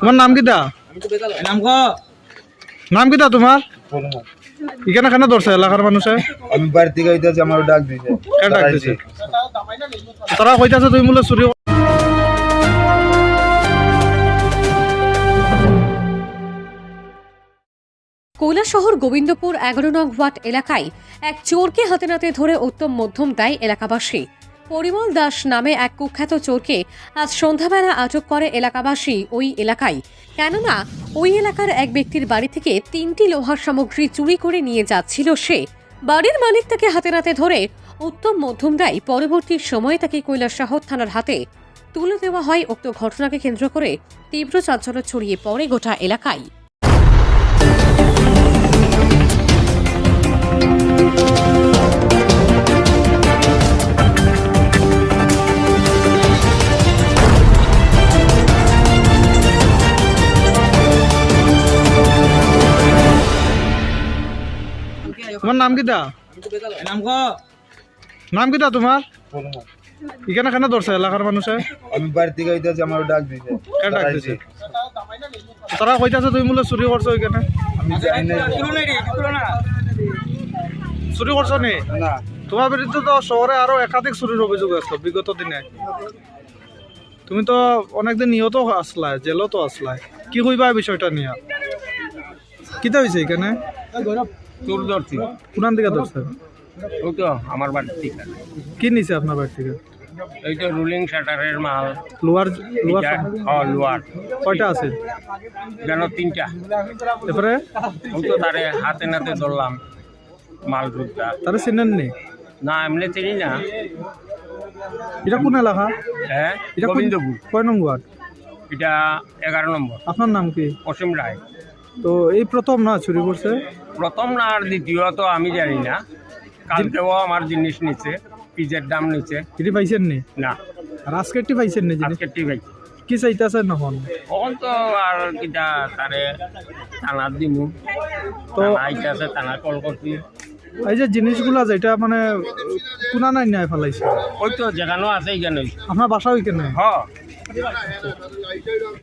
তোমার নাম কিটা নাম ক? নাম কিটা তোমার? এখানে কেন ধরছে এলাকার মানুষে? আমি বাড়ি থেকে আইতেছি আমার ডাক দিছে। কেন ডাক দিছে? তারা কইতাছে তুমি চুরি কৈলাসহর গোবিন্দপুর এগারো নং ওয়ার্ড এলাকায় এক চোরকে হাতে নাতে ধরে উত্তম মধ্যম দেয় এলাকাবাসী। পরিমল দাস নামে এক কুখ্যাত চোরকে আজ সন্ধ্যাবেলা আটক করে এলাকাবাসী ওই এলাকায়। কেননা, ওই এলাকার এক ব্যক্তির বাড়ি থেকে তিনটি লোহার সামগ্রী চুরি করে নিয়ে যাচ্ছিল সে। বাড়ির মালিক তাকে হাতে নাতে ধরে উত্তম মধ্যম দেয় পরবর্তী সময়ে তাকে কৈলাসহর থানার হাতে তুলে দেওয়া হয়। উক্ত ঘটনাকে কেন্দ্র করে তীব্র চাঞ্চল্য ছড়িয়ে পড়ে গোটা এলাকায়। তোমার নাম কিটা নাম ক নাম কিটা তোমার? এখানে কেন ধরছে এলাকার মানুষে? আমি বাড়ি থেকে আইতেছি আমার ডাক দিছে। কেন ডাক দিছে? তারা কইতাছে তুমি বলে চুরি করছ এখানে। চুরি করছ নি? না। তোমার বিরুদ্ধে তো শহরে আরও একাধিক চুরির অভিযোগ আছে বিগত দিনে। তুমি তো অনেকদিন নিহত আসলা জেলও তো আসলাই। কি কইবা বিষয়টা নিয়ে? কিতা হয়েছে এখানে? ধরছি। কোনান দিকে ধরছে ওই তো আমার থেকে। কি নিছে আপনার বাড়ি থেকে? এই তো রুলিং শাটারের মাল। লোয়ার কয়টা আছে? যেন তিনটা। এরপরে? ওই তো তারে হাতে নাতে ধরলাম মাল রুদটা তারা চিনেন নি না এমনি চিনি না। এটা কোন এলাকা? হ্যাঁ এটা গোবিন্দপুর। কয় নং ওয়ার্ড এটা এগারো নম্বর। আপনার নাম কি? অসীম রায়। তো এই প্রথম না চুরি করছে? প্রথম না আর দ্বিতীয় তো আমি জানি না। কালকেও আমার জিনিস নিচ্ছে পিজের দাম নিচ্ছে এটি পাইছেন নি? না। আর আজকেরটি পাইছেন নি জিনিস? আজকে ঠিক আছে কি চাইতেছেন নখন তখন তো আর কিটা তারে থানার দিমু। তো আইতাছে থানা কল করছি। এই যে জিনিসগুলা যেটা মানে কোনা নাই নাই ফেলাইছে? ওই তো যেখানেও আছে এখানে আপনার বাসা ওইখানে? হ।